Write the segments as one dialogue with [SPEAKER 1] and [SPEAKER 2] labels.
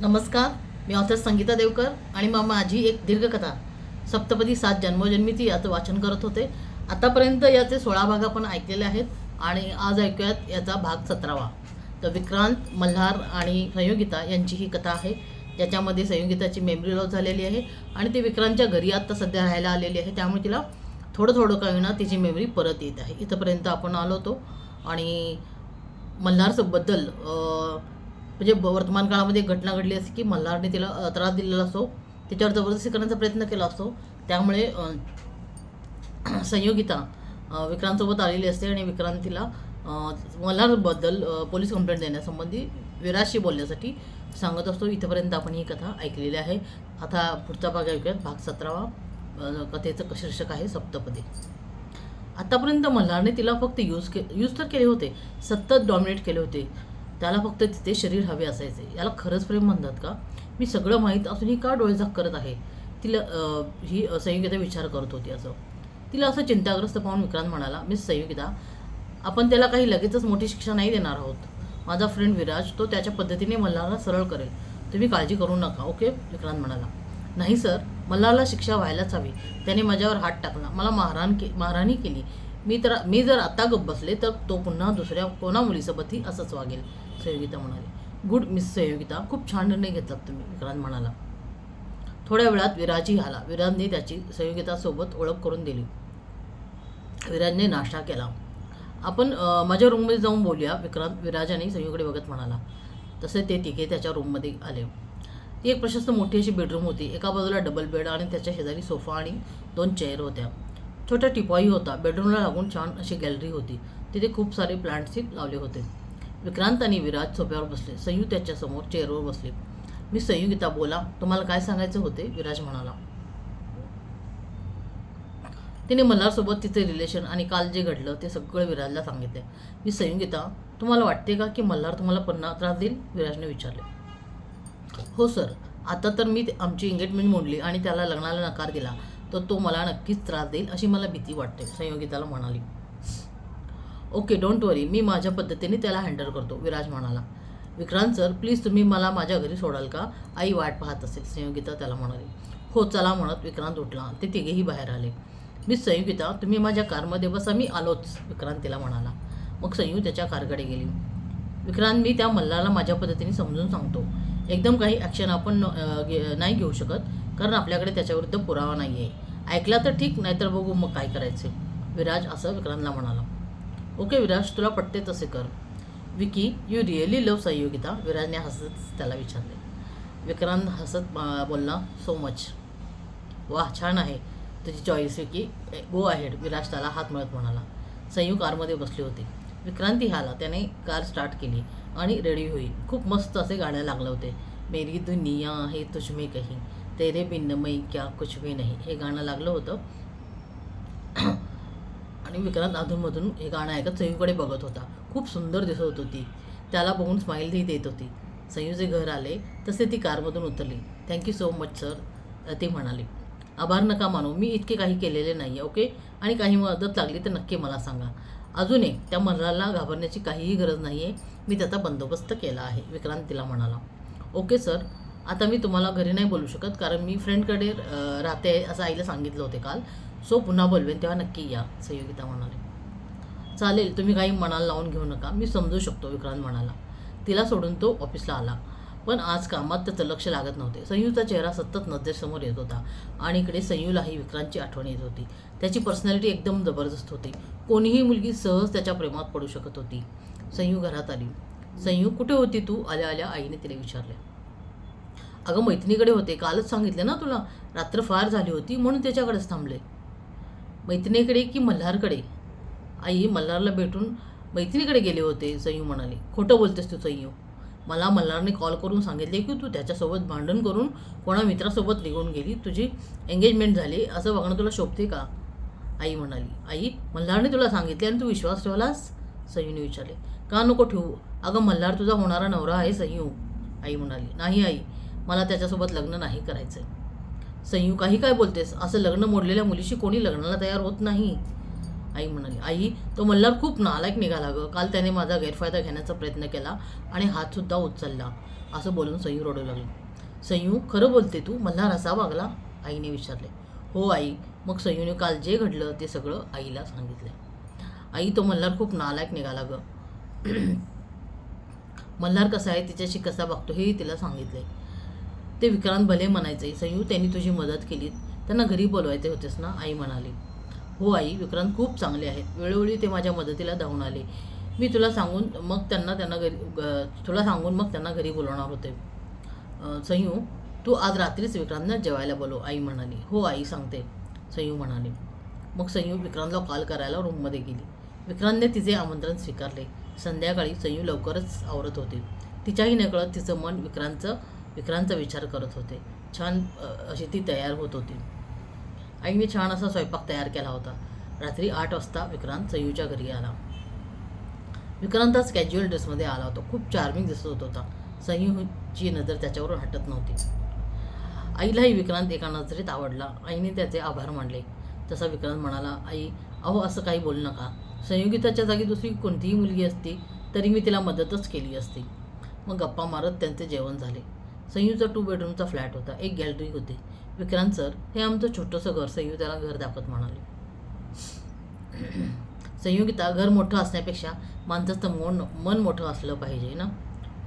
[SPEAKER 1] नमस्कार मी ऑथर संगीता देवकर आणि मग माझी एक दीर्घकथा सप्तपदी सात जन्मोजन्मीची याचं वाचन करत होते. आतापर्यंत याचे सोळा भाग आपण ऐकलेले आहेत आणि आज ऐकूयात याचा भाग सतरावा. तर विक्रांत मल्हार आणि संयोगिता यांची ही कथा आहे. ज्याच्यामध्ये संयोगिताची मेमरी लॉस झालेली आहे आणि ती विक्रांतच्या घरी आत्ता सध्या राहायला आलेली आहे. त्यामुळे तिला थोडं थोडं काही होईना तिची मेमरी परत येत आहे. इथंपर्यंत आपण आलो होतो आणि मल्हारबद्दल म्हणजे वर्तमान काळामध्ये घटना घडली असते की मल्हारने तिला त्रास दिलेला असो तिच्यावर जबरदस्ती करण्याचा प्रयत्न केला असतो त्यामुळे संयोगिता विक्रांतसोबत आलेली असते आणि विक्रांत तिला मल्हारबद्दल पोलीस कंप्लेंट देण्यासंबंधी विराजशी बोलण्यासाठी सांगत असतो. इथंपर्यंत आपण ही कथा ऐकलेली आहे. आता पुढचा भाग ऐकूयात. भाग सतरावा कथेचं शीर्षक आहे सप्तपदी. आतापर्यंत मल्हारने तिला फक्त यूज के यूज तर केले होते. सतत डॉमिनेट केले होते. त्याला फक्त तिथे शरीर हवे असायचे. याला खरंच प्रेम म्हणतात का? मी सगळं माहीत असूनही का डोळेझाक करत आहे? तिला ही अं, संयोगिता विचार करत होती असं. तिला असं चिंताग्रस्त पाहून विक्रांत म्हणाला मिस संयोगिता आपण त्याला काही लगेचच मोठी शिक्षा नाही देणार आहोत. माझा फ्रेंड विराज तो त्याच्या पद्धतीने मल्हारला सरळ करेल. तुम्ही काळजी करू नका ओके? विक्रांत म्हणाला. नाही सर. मल्हारला शिक्षा व्हायलाच हवी. त्याने माझ्यावर हात टाकला. मला महारान के महाराणी केली. मी तर मी जर आता गप्प बसले तर तो पुन्हा दुसऱ्या कोणा मुलीसोबतही असंच वागेल. संयोगिता म्हणाली. गुड मिस संयोगिता खूप छान निर्णय घेतलात तुम्ही विक्रांत म्हणाला. थोड्या वेळात विराजही आला. विराजने त्याची संयोगितासोबत ओळख करून दिली. विराजने नाश्ता केला. आपण माझ्या रूममध्ये जाऊन बोलूया विक्रांत. विराजाने संयोगकडे बघत म्हणाला. तसे ते तिघे त्याच्या रूममध्ये आले. ती एक प्रशस्त मोठी अशी बेडरूम होती. एका बाजूला डबल बेड आणि त्याच्या शेजारी सोफा आणि दोन चेअर होत्या. छोटा टिपॉई होता. बेडरूमला लागून छान अशी गॅलरी होती. तिथे खूप सारे प्लांट्सही लावले होते. विक्रांत आणि विराज सोप्यावर बसले. संयू त्याच्यासमोर चेअरवर बसले. मी संयुगीता बोला. तुम्हाला काय सांगायचे होते? विराज म्हणाला. तिने मल्हारसोबत तिचे रिलेशन आणि काल जे घडलं ते सगळं विराजला सांगितले. मी संयुगीता तुम्हाला वाटते का की मल्हार तुम्हाला पन्ना त्रास देईल? विराजने विचारले. हो सर. आता तर मी आमची एंगेजमेंट मोडली आणि त्याला लग्नाला नकार दिला. तर तो मला नक्कीच त्रास देईल अशी मला भीती वाटते संयोगिताला म्हणाली. ओके डोंट वरी मी माझ्या पद्धतीने त्याला हँडल करतो विराज म्हणाला. विक्रांत सर प्लीज तुम्ही मला माझ्या घरी सोडाल का? आई वाट पाहत असेल संयोगिता त्याला म्हणाली. हो चला म्हणत विक्रांत उठला. ते तिघेही बाहेर आले. मी संयुगिता तुम्ही माझ्या कारमध्ये बसा मी आलोच विक्रांत तिला म्हणाला. मग संयू त्याच्या कारकडे गेली. विक्रांत मी त्या मल्लाला माझ्या पद्धतीने समजून सांगतो. एकदम काही ॲक्शन आपण घे- नाही घेऊ शकत कारण आपल्याकडे त्याच्याविरुद्ध पुरावा नाही आहे ऐकला तर ठीक नाहीतर बघू मग काय करायचे. विराज असं विक्रांतला म्हणाला. ओके विराज तुला पटते तसे कर. Vicky you really love Sanyogita. विराजने हसत त्याला विचारले. विक्रांत हसत बोलला सो मच वाह छान आहे. तुझी choice Vicky. Go ahead Viraj त्याला हात मिळत म्हणाला. संयू कारमध्ये बसली होती. विक्रांती आला त्याने कार स्टार्ट केली आणि रेडी होई खूप मस्त असे गाणे लागले होते. मेरी दुनिया है तुझमे कही. तेरे बिन मैं क्या कुछ भी नहीं. हे गाणं लागलं होतं. आणि विक्रांत अधूनमधून हे गाणं ऐकत सयूकडे बघत होता. खूप सुंदर दिसत होती त्याला बघून स्माईलही देत होती. सयूचे घर आले तसे ती कारमधून उतरली. थँक्यू सो मच सर ती म्हणाली. आभार नका मानू मी इतके काही केलेले नाही ओके आणि काही मदत लागली तर नक्की मला सांगा. अजून एक त्या मल्हारला घाबरण्याची काहीही गरज नाही आहे मी त्याचा बंदोबस्त केला आहे विक्रांत तिला म्हणाला. ओके सर आता मी तुम्हाला घरी नाही बोलू शकत कारण मी फ्रेंडकडे राहते असं आईला सांगितलं होते काल. सो पुन्हा बोलवेन तेव्हा नक्की या संयोगिता म्हणाले. चालेल तुम्ही काही मनाला लावून घेऊ नका. मी समजू शकतो विक्रांत म्हणाला. तिला सोडून तो ऑफिसला आला. पण आज कामात त्याचं लक्ष लागत नव्हते. संयूचा चेहरा सतत नजरेसमोर येत होता आणि इकडे संयूलाही विक्रांतची आठवण येत होती. त्याची पर्सनॅलिटी एकदम जबरदस्त होती. कोणीही मुलगी सहज त्याच्या प्रेमात पडू शकत होती. संयू घरात आली. संयू कुठे होती तू? आल्या आल्या आईने तिला विचारले. अगं मैत्रिणीकडे होते. कालच सांगितले ना तुला? रात्र फार झाली होती म्हणून त्याच्याकडेच थांबले. मैत्रिणीकडे की मल्हारकडे? आई मल्हारला भेटून मैत्रिणीकडे गेले होते संयू म्हणाले. खोटं बोलतेस तू संयू मला मल्हारने कॉल करून सांगितले की तू त्याच्यासोबत भांडण करून कोणा मित्रासोबत निघून गेली. तुझी एंगेजमेंट झाली. असं वागणं तुला शोभते का? आई म्हणाली. आई मल्हारने तुला सांगितले आणि तू विश्वास ठेवलास? संयूने विचारले. का नको ठेवू? अगं मल्हार तुझा होणारा नवरा आहे संयू आई म्हणाली. नाही आई. मला त्याच्यासोबत लग्न नाही करायचं संयू काही काय बोलतेस? असं लग्न मोडलेल्या मुलीशी कोणी लग्नाला तयार होत नाही. आई म्हणाली आई तो मल्हार खूप नालायक निघाला गं. काल त्याने माझा गैरफायदा घेण्याचा प्रयत्न केला आणि हातसुद्धा उचलला. असं बोलून संयू रडू लागली. संयू खरं बोलते तू? मल्हार असा वागला? आईने विचारले. हो आई. मग संयूने काल जे घडलं ते सगळं आईला सांगितलं. आई तो मल्हार खूप नालायक निघाला गं. मल्हार कसा आहे? तिच्याशी कसा वागतो? हेही तिला सांगितलं ते विक्रांत भले म्हणायचे संयू त्यांनी तुझी मदत केली. त्यांना घरी बोलवायचे होतेस ना? आई म्हणाली. हो आई विक्रांत खूप चांगले आहेत. वेळोवेळी ते माझ्या मदतीला धावून आले. मी तुला सांगून मग त्यांना त्यांना घरी तुला सांगून मग त्यांना घरी बोलवणार होते. संयू तू आज रात्रीच विक्रांतना जेवायला बोलव आई म्हणाली. हो आई सांगते. संयू म्हणाली. मग संयू विक्रांतला कॉल करायला रूममध्ये गेली. विक्रांतने तिचे आमंत्रण स्वीकारले. संध्याकाळी संयू लवकरच आवरत होते. तिच्याही नकळत तिचं मन विक्रांतचं विक्रांतचा विचार करत होते. छान अशी ती तयार होत होती. आईने छान असा स्वयंपाक तयार केला होता. रात्री आठ वाजता विक्रांत सयूच्या घरी आला. विक्रांत कॅज्युअल ड्रेसमध्ये आला होता. खूप चार्मिंग दिसत होत होता. सयूची नजर त्याच्यावरून हटत नव्हती. आईलाही विक्रांत एका नजरेत आवडला. आईने त्याचे आभार मानले. तसा विक्रांत म्हणाला आई अहो असं काही बोलू नका. संयोगिताच्या जागी दुसरी कोणतीही मुलगी असती तरी मी तिला मदतच केली असती. मग गप्पा मारत त्यांचे जेवण झाले. संयूचा टू बेडरूमचा फ्लॅट होता. एक गॅलरी होती. विक्रांत सर हे आमचं छोटंसं घर संयू त्याला घर दाखवत म्हणाले. संयुगिता घर मोठं असण्यापेक्षा माणसाचं मन मन मोठं असलं पाहिजे ना?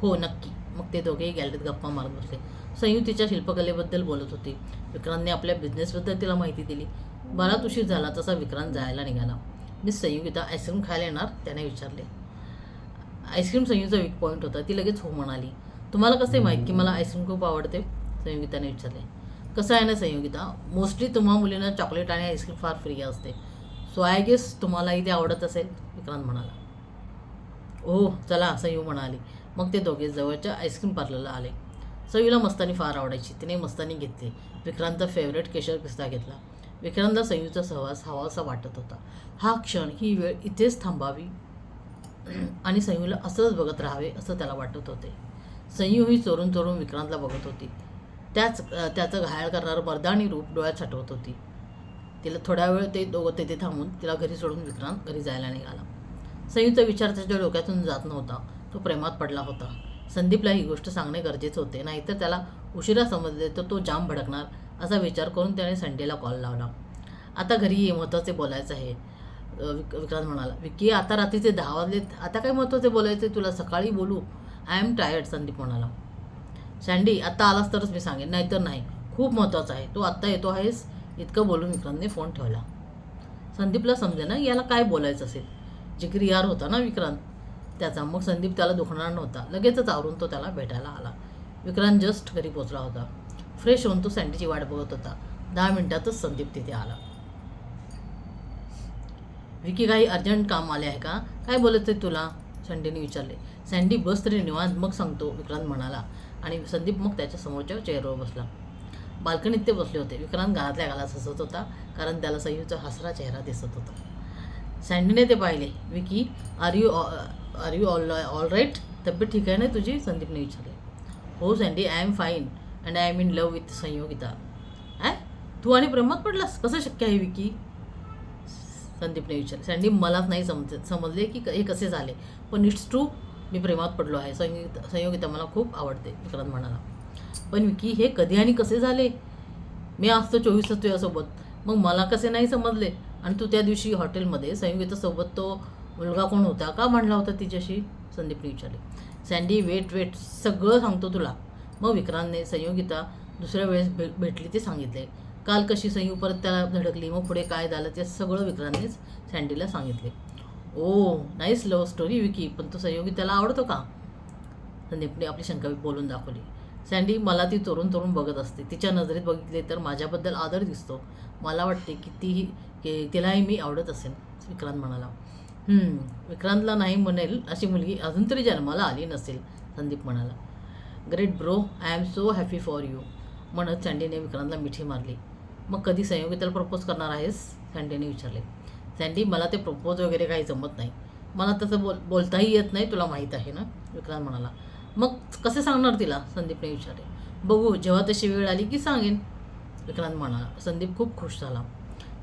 [SPEAKER 1] हो नक्की. मग ते दोघेही गॅलरीत गप्पा मारत बसले. संयू तिच्या शिल्पकलेबद्दल बोलत होती. विक्रांतने आपल्या बिझनेसबद्दल तिला माहिती दिली. बराच उशीर झाला तसा विक्रांत जायला निघाला. मी संयुगिता आईस्क्रीम खायला येणार? त्याने विचारले. आईस्क्रीम संयूचा वीक पॉईंट होता. ती लगेच हो म्हणाली. तुम्हाला कसे माहीत की मला आईस्क्रीम खूप आवडते? संयोगिताने विचारले. कसं आहे ना संयोगिता? मोस्टली तुम्हा मुलींना चॉकलेट आणि आईस्क्रीम फार फ्री असते. सो आय गेस तुम्हालाही ते आवडत असेल विक्रांत म्हणाला. हो चला सयू म्हणाली. मग ते दोघे जवळच्या आईस्क्रीम पार्लरला आले. सयूला मस्तानी फार आवडायची. तिने मस्तानी घेतली. विक्रांतचा फेवरेट केशर पिस्ता घेतला. विक्रांतला सयूचा सहवास हवासा वाटत होता. हा क्षण ही वेळ इथेच थांबावी आणि सयूला असंच बघत राहावे असं त्याला वाटत होते. सयू ही चोरून चोरून विक्रांतला बघत होती. त्याच त्याचं घायाळ करणारं मर्दानी रूप डोळ्यात साठवत होती. तिला थोडा वेळ ते दोघं तेथे थांबून तिला घरी सोडून विक्रांत घरी जायला निघाला. संयूचा विचार त्याच्या डोक्यातून जात नव्हता. तो प्रेमात पडला होता. संदीपला ही गोष्ट सांगणे गरजेचे होते. नाहीतर त्याला उशिरा समजले तर तो जाम भडकणार असा विचार करून त्याने संडेला कॉल लावला. आता घरी ये महत्त्वाचे बोलायचं आहे. विक विक्रांत म्हणाला विकी आता रात्रीचे दहा वाजले आता काय महत्त्वाचे बोलायचे तुला सकाळी बोलू. आय एम टायर्ड संदीप म्हणाला. सँडी आत्ता आलास तरच मी सांगेन नाहीतर नाही. खूप महत्त्वाचं आहे. तू आत्ता येतो आहेस इतकं बोलून विक्रांतने फोन ठेवला. संदीपला समजे ना याला काय बोलायचं असेल? जिगरी यार होता ना विक्रांत? त्याचा. मग संदीप त्याला दुखणार नव्हता. लगेचच आवरून तो त्याला भेटायला आला. विक्रांत जस्ट घरी पोचला होता. फ्रेश होऊन तो सँडीची वाट बघत होता. दहा मिनिटातच संदीप तिथे आला. विकी काही अर्जंट काम आले आहे का? काय बोलत आहे तुला? सँडीने विचारले. सँडी बस तरी निवांत मग सांगतो विक्रांत म्हणाला. आणि संदीप मग त्याच्या समोरच्या चेअरवर बसला. बाल्कनीत ते बसले होते. विक्रांत गालातल्या गालात हसत होता कारण त्याला सयूचा हसरा चेहरा दिसत होता. सँडीने ते पाहिले. Vicky are you are you all all right तब्येत ठीक आहे ना तुझी? संदीपने विचारले. हो Sandy I am fine and I am in love with Sanyogita. ॲ तू आणि प्रेमात पडलास? कसं शक्य आहे विकी? संदीपने विचार सँडी मलाच नाही समज समजले की हे कसे झाले? पण इट्स ट्रू मी प्रेमात पडलो आहे. संयुक्त संयोगिता मला खूप आवडते विक्रांत म्हणाला. पण विकी हे कधी आणि कसे झाले? मी असतो चोवीस तुझ्यासोबत. मग मला कसे नाही समजले? आणि तू त्या दिवशी हॉटेलमध्ये संयोगितासोबत तो मुलगा कोण होता? का म्हणला होता तिच्याशी? संदीपने विचारले. सँडी वेट वेट सगळं सांगतो तुला. मग विक्रांतने संयोगिता दुसऱ्या वेळेस भे भेटली ते सांगितले. काल कशी संयू परत त्याला धडकली मग पुढे काय झालं ते सगळं विक्रांतनेच सँडीला सांगितले. Oh nice love story Vicky पण तो संयोगी त्याला आवडतो का? संदीपने आपली शंका बोलून दाखवली. सँडी मला ती चोरून चोरून बघत असते. तिच्या नजरेत बघितले तर माझ्याबद्दल आदर दिसतो. मला वाटते की तीही की तिलाही मी आवडत असेल विक्रांत म्हणाला. विक्रांतला नाही म्हणेल अशी मुलगी अजून तरी जन्माला आली नसेल संदीप म्हणाला. Great bro I am so happy for you म्हणत सँडीने विक्रांतला मिठी मारली. मग कधी संयोगिताला प्रपोज करणार आहेस? सँडीने विचारले. सँडी मला ते प्रपोज वगैरे काही जमत नाही. मला तसं बोल बोलताही येत नाही तुला माहीत आहे ना? विक्रांत म्हणाला. मग कसे सांगणार तिला? संदीपने विचारले. बघू जेव्हा तशी वेळ आली की सांगेन. विक्रांत म्हणाला. संदीप खूप खुश झाला.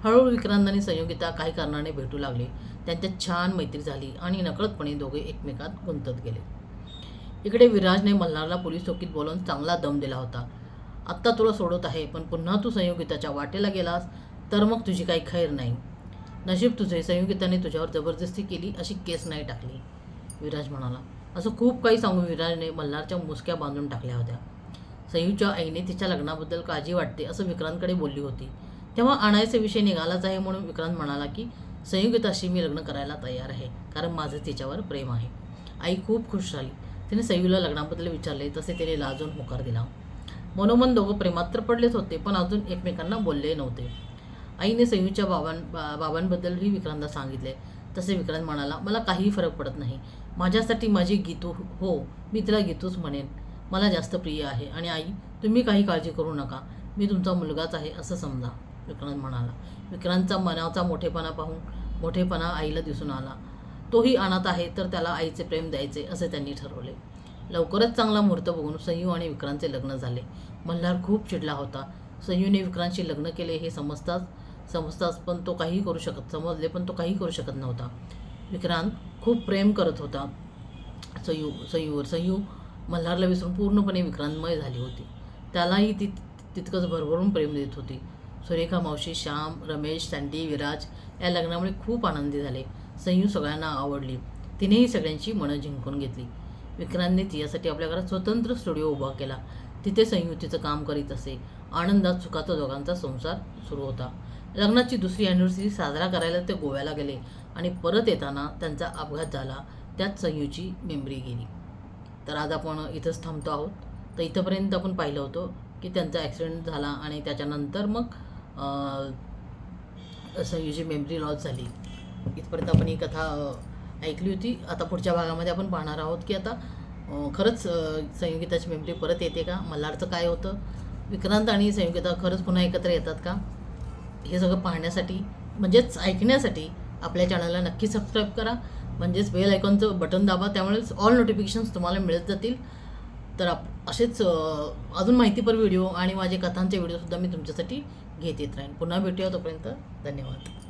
[SPEAKER 1] हळूहळू विक्रांत आणि संयोगिता काही कारणाने भेटू लागले. त्यांच्यात छान मैत्री झाली आणि नकळतपणे दोघे एकमेकात गुंतत गेले. इकडे विराजने मल्हारला पोलीस चौकीत बोलून चांगला दम दिला होता. आत्ता तुला सोडत आहे पण पुन्हा तू संयोगिताच्या वाटेला गेलास तर मग तुझी काही खैर नाही. नशीब तुझे संयोगिताने तुझ्यावर जबरदस्ती केली अशी केस नाही टाकली. विराज म्हणाला असं खूप काही सांगून विराजने मल्हारच्या मुसक्या बांधून टाकल्या होत्या. संयूच्या आईने तिच्या लग्नाबद्दल काळजी वाटते असं विक्रांतकडे बोलली होती. तेव्हा आणायचा विषय निघालाच आहे म्हणून विक्रांत म्हणाला की संयुगिताशी मी लग्न करायला तयार आहे कारण माझं तिच्यावर प्रेम आहे. आई खूप खुश झाली. तिने सयूला लग्नाबद्दल विचारले तसे तिने लाजून होकार दिला. मनोमन दोघं प्रेमात तर पडलेच होते पण अजून एकमेकांना बोलले नव्हते. आईने सयूच्या बाबां बाबांबद्दलही विक्रांतला सांगितले. तसे विक्रांत म्हणाला मला काहीही फरक पडत नाही. माझ्यासाठी माझी गीतू हो, हो मी तिला गीतूच म्हणेन. मला जास्त प्रिय आहे. आणि आई तुम्ही काही काळजी करू नका. मी तुमचा मुलगाच आहे असं समजा. विक्रांत म्हणाला. विक्रांतचा मनाचा मोठेपणा पाहून मोठेपणा आईला दिसून आला. तोही अनाथ आहे तर त्याला आईचे प्रेम द्यायचे असे त्यांनी ठरवले. लवकरच चांगला मुहूर्त बघून संयू आणि विक्रांतचे लग्न झाले. मल्हार खूप चिडला होता. संयूने विक्रांतशी लग्न केले हे समजताच समजताच पण तो काही करू शकत समजले पण तो काही करू शकत नव्हता. विक्रांत खूप प्रेम करत होता. सयू सयूवर संयू मल्हारला विसरून पूर्णपणे विक्रांतमय झाली होती. त्यालाही ती तितकंच भरभरून प्रेम देत होती. सुरेखा मावशी श्याम रमेश सँडी विराज या लग्नामुळे खूप आनंदी झाले. संयू सगळ्यांना आवडली. तिनेही सगळ्यांची मनं जिंकून घेतली. विक्रांतने तिच्यासाठी आपल्या घरात स्वतंत्र स्टुडिओ उभा केला. तिथे संयुतीचं काम करीत असे. आनंदात सुखाचा दोघांचा संसार सुरू होता. लग्नाची दुसरी अॅनिव्हर्सरी साजरा करायला ते गोव्याला गेले आणि परत येताना त्यांचा अपघात झाला. त्यात संयूची मेमरी गेली. तर आज आपण इथंच थांबतो आहोत. तर इथंपर्यंत आपण पाहिलं होतं की त्यांचा ॲक्सिडेंट झाला आणि त्याच्यानंतर मग संयुची संयूची मेमरी लॉस झाली. इथपर्यंत आपण ही कथा ऐकली होती. आता पुढच्या भागामध्ये आपण पाहणार आहोत की आता खरंच संयुगीताची संयुगिताची मेमरी परत येते का? मल्हारचं काय होतं? विक्रांत आणि संयुगिता खरंच पुन्हा एकत्र येतात का? हे सगळं पाहण्यासाठी म्हणजेच ऐकण्यासाठी आपल्या चॅनलला नक्की सबस्क्राईब करा. म्हणजेच बेल आयकॉनचं बटन दाबा. त्यामुळेच ऑल नोटिफिकेशन्स तुम्हाला मिळत जातील. तर आप असेच अजून माहितीपर व्हिडिओ आणि माझे कथांचे व्हिडिओसुद्धा मी तुमच्यासाठी घेत येत राहीन. पुन्हा भेटूया तोपर्यंत. धन्यवाद.